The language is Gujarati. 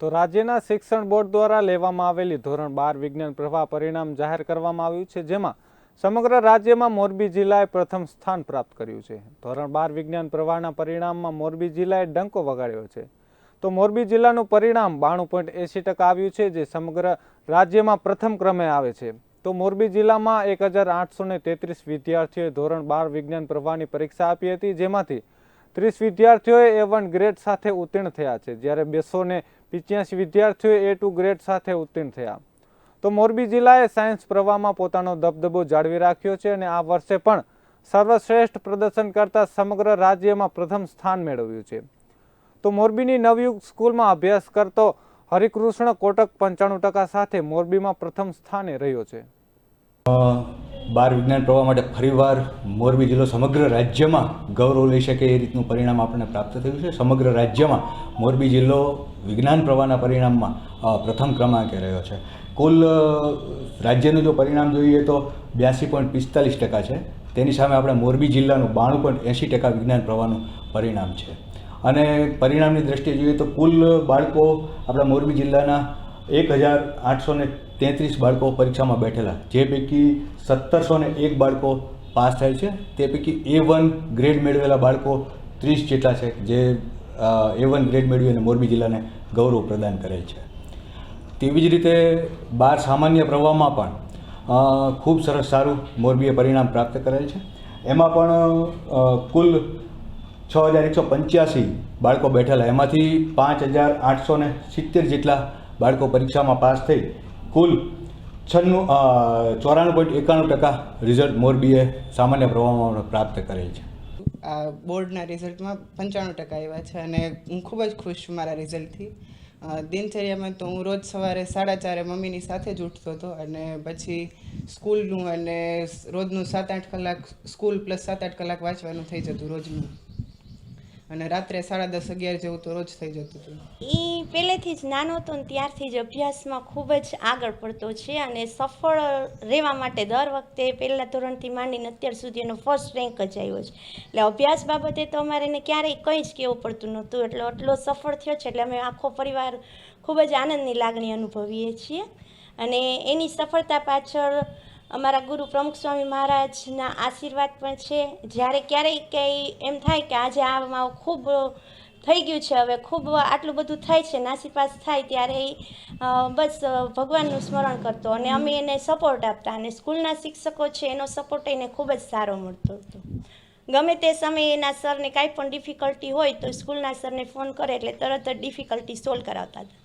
તો રાજ્યના શિક્ષણ બોર્ડ દ્વારા લેવામાં આવેલી ધોરણ બાર વિજ્ઞાન પ્રવાહ પરિણામ જાહેર કરવામાં આવ્યું છે, જેમાં સમગ્ર રાજ્યમાં મોરબી જિલ્લાએ પ્રથમ સ્થાન પ્રાપ્ત કર્યું છે. ધોરણ બાર વિજ્ઞાન પ્રવાહના પરિણામમાં મોરબી જિલ્લાએ ડંકો વગાડ્યો છે. તો મોરબી જિલ્લાનું પરિણામ બાણું પોઈન્ટ એંસી ટકા આવ્યું છે, જે સમગ્ર રાજ્યમાં પ્રથમ ક્રમે આવે છે. તો મોરબી જિલ્લામાં એક હજાર આઠસો તેત્રીસ વિદ્યાર્થીઓએ ધોરણ બાર વિજ્ઞાન પ્રવાહની પરીક્ષા આપી હતી, જેમાંથી ત્રીસ વિદ્યાર્થીઓએ એ વન ગ્રેડ સાથે ઉત્તીર્ણ થયા છે, જ્યારે બેસો ને પિચ્યાસી વિદ્યાર્થીઓ એ ટુ ગ્રેડ સાથે ઉત્તીર્ણ થયા. તો મોરબી જિલ્લાએ સાયન્સ પ્રવાહમાં પોતાનો દબદબો જાળવી રાખ્યો છે અને આ વર્ષે પણ સર્વશ્રેષ્ઠ પ્રદર્શન કરતા સમગ્ર રાજ્યમાં પ્રથમ સ્થાન મેળવ્યું છે. તો મોરબીની નવયુગ સ્કૂલમાં અભ્યાસ કરતો હરિકૃષ્ણ કોટક પંચાણું ટકા સાથે મોરબીમાં પ્રથમ સ્થાને રહ્યો છે. બાર વિજ્ઞાન પ્રવાહ માટે ફરીવાર મોરબી જિલ્લો સમગ્ર રાજ્યમાં ગૌરવ લઈ શકે એ રીતનું પરિણામ આપણને પ્રાપ્ત થયું છે. સમગ્ર રાજ્યમાં મોરબી જિલ્લો વિજ્ઞાન પ્રવાહના પરિણામમાં પ્રથમ ક્રમાંકે રહ્યો છે. કુલ રાજ્યનું જો પરિણામ જોઈએ તો બ્યાસી પોઈન્ટ પિસ્તાલીસ ટકા છે. તેની સામે આપણે મોરબી જિલ્લાનું બાણું પોઈન્ટ એંસી ટકા વિજ્ઞાન પ્રવાહનું પરિણામ છે. અને પરિણામની દ્રષ્ટિએ જોઈએ તો કુલ બાળકો આપણા મોરબી જિલ્લાના એક હજાર આઠસો ને તેત્રીસ બાળકો પરીક્ષામાં બેઠેલા. જે પૈકી સત્તરસો ને એક બાળકો પાસ થાય છે. તે પૈકી એ વન ગ્રેડ મેળવેલા બાળકો ત્રીસ જેટલા છે, જે એ વન ગ્રેડ મેળવી અને મોરબી જિલ્લાને ગૌરવ પ્રદાન કરે છે. તેવી જ રીતે બાર સામાન્ય પ્રવાહમાં પણ ખૂબ સરસ સારું મોરબીએ પરિણામ પ્રાપ્ત કરેલ છે. એમાં પણ કુલ છ હજાર એકસો પંચ્યાસી બાળકો બેઠેલા. એમાંથી પાંચ હજાર આઠસો ને સિત્તેર જેટલા બાળકો પરીક્ષામાં પાસ થઈ કુલ છન્નું ચોરાણું પોઈન્ટ એકાણું ટકા રિઝલ્ટ મોરબીએ સામાન્ય પ્રવાહમાં પ્રાપ્ત કરેલ છે. આ બોર્ડના રિઝલ્ટમાં પંચાણું ટકા આવ્યા છે અને હું ખૂબ જ ખુશ છું મારા રિઝલ્ટથી. દિનચર્યામાં તો હું રોજ સવારે સાડા ચારે મમ્મીની સાથે જ ઉઠતો હતો અને પછી સ્કૂલનું અને રોજનું સાત આઠ કલાક, સ્કૂલ પ્લસ સાત આઠ કલાક વાંચવાનું થઈ જતું રોજનું. અને રાત્રે સાડા દસ અગિયાર જેવું તો રોજ થઈ જતું હતું. એ પહેલેથી જ નાનો હતો ને ત્યારથી જ અભ્યાસમાં ખૂબ જ આગળ પડતો છે અને સફળ રહેવા માટે દર વખતે પહેલાં ધોરણથી માંડીને અત્યાર સુધી એનો ફર્સ્ટ રેન્ક જ આવ્યો છે. એટલે અભ્યાસ બાબતે તો અમારે એને ક્યારેય કંઈ જ કહેવું પડતું નહોતું. એટલે એટલો સફળ થયો છે એટલે અમે આખો પરિવાર ખૂબ જ આનંદની લાગણી અનુભવીએ છીએ. અને એની સફળતા પાછળ અમારા ગુરુ પ્રમુખ સ્વામી મહારાજના આશીર્વાદ પણ છે. જ્યારે ક્યારેય કંઈ એમ થાય કે આજે આમાં ખૂબ થઈ ગયું છે, હવે ખૂબ આટલું બધું થાય છે, નાસીપાસ થાય ત્યારે બસ ભગવાનનું સ્મરણ કરતો અને અમે એને સપોર્ટ આપતા અને સ્કૂલના શિક્ષકો છે એનો સપોર્ટ એને ખૂબ જ સારો મળતો હતો. ગમે તે સમયે એના સરને કાંઈ પણ ડિફિકલ્ટી હોય તો સ્કૂલના સરને ફોન કરે એટલે તરત જ ડિફિકલ્ટી સોલ્વ કરાવતા હતા.